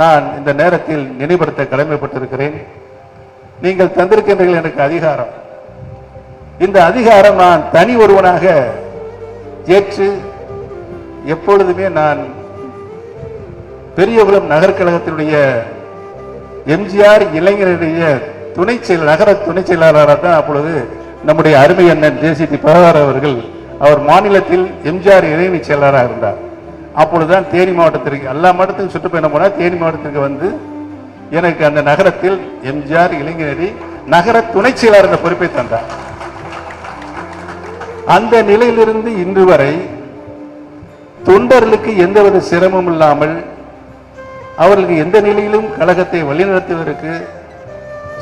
நான் இந்த நேரத்தில் நினைவுபடுத்த கடமைப்பட்டிருக்கிறேன். நீங்கள் தந்திருக்கின்றீர்கள் எனக்கு அதிகாரம். இந்த அதிகாரம் நான் தனி ஒருவனாக ஏற்று எப்பொழுதுமே நான் பெரியகுளம் நகர்கழகத்தினுடைய எம்ஜிஆர் இளைஞருடைய துணை செயல் நகர துணை செயலாளராக தான் அப்பொழுது நம்முடைய அருமை அண்ணன் ஜேசிடி பிரகார் அவர்கள் அவர் மாநிலத்தில் எம்ஜிஆர் இளைஞர் செயலாளராக இருந்தார். அப்பொழுதுதான் தேனி மாவட்டத்திற்கு எல்லா மாவட்டத்துக்கும் சுற்றுப்பயணம் போனால் தேனி மாவட்டத்திற்கு வந்து எனக்கு அந்த நகரத்தில் எம்ஜிஆர் இளைஞரடி நகர துணை செயலாளர் என்ற பொறுப்பை தந்தார். அந்த நிலையிலிருந்து இன்று வரை தொண்டர்களுக்கு எந்தவித சிரமம் இல்லாமல் அவர்களுக்கு எந்த நிலையிலும் கழகத்தை வழிநடத்துவதற்கு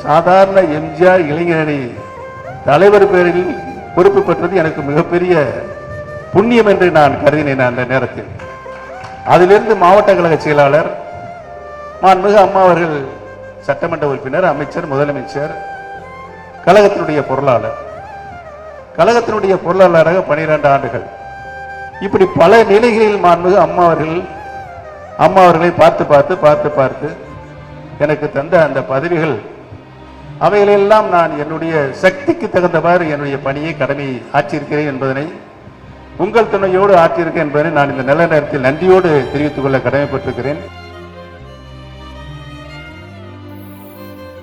சாதாரண எம்ஜிஆர் இளைஞரணி தலைவர் பேரில் பொறுப்பு பெற்றது எனக்கு மிகப்பெரிய புண்ணியம் என்று நான் கருதினேன் அந்த நேரத்தில். அதிலிருந்து மாவட்ட கழக செயலாளர் மாண்புமிகு அம்மா அவர்கள் சட்டமன்ற உறுப்பினர் அமைச்சர் முதலமைச்சர் கழகத்தினுடைய பொருளாளர். கழகத்தினுடைய பொருளாளராக பனிரெண்டு ஆண்டுகள். இப்படி பல நிலைகளில் மாண்புமிகு அம்மா அவர்கள் அம்மா அவர்களை பார்த்து பார்த்து பார்த்து பார்த்து எனக்கு தந்த அந்த பதவிகள் அவைகளெல்லாம் நான் என்னுடைய சக்திக்கு தகுந்தவாறு என்னுடைய பணியை கடமை ஆற்றியிருக்கிறேன் என்பதனை உங்கள் துணையோடு ஆற்றியிருக்கேன் என்பதை நான் இந்த நல்ல நேரத்தில் நன்றியோடு தெரிவித்துக் கொள்ள கடமைப்பட்டிருக்கிறேன்.